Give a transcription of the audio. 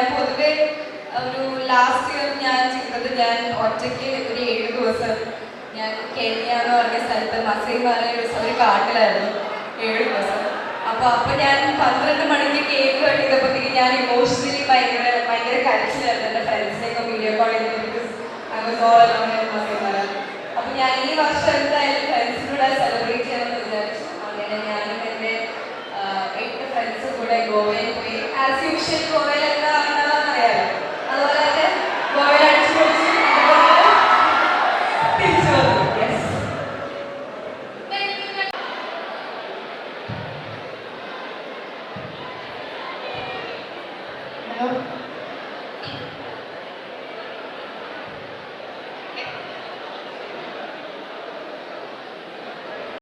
ഞാൻ പൊതുവെ ഒരു ലാസ്റ്റ് ഇയർ ഞാൻ ചെയ്തത് ഞാൻ ഒറ്റയ്ക്ക് ഒരു ഏഴ് ദിവസം ഞാൻ കെന്യ എന്ന് പറഞ്ഞ സ്ഥലത്ത് മസൈ പറഞ്ഞ ഒരു കാട്ടിലായിരുന്നു. ഏഴ് ദിവസം. അപ്പൊ അപ്പൊ ഞാൻ പന്ത്രണ്ട് മണിക്ക് കേക്ക് കഴിക്കുന്നപ്പോഴത്തേക്ക് ഞാൻ ഇമോഷണലി ഭയങ്കര ഭയങ്കര കരച്ചിലായിരുന്നു എന്റെ ഫ്രണ്ട്സിനെയൊക്കെ വീഡിയോ കോൾ ചെയ്തിട്ട് അപ്പൊ ഞാൻ ഈ വർഷം എന്തായാലും ഫ്രണ്ട്സിനോട് സെലിബ്രേറ്റ് ചെയ്യണമെന്ന് വിചാരിച്ചു. അങ്ങനെ ഞാനും എന്റെ എട്ട് ഫ്രണ്ട്സും കൂടെ ഗോവയിൽ പോയി. As usual Obrigada.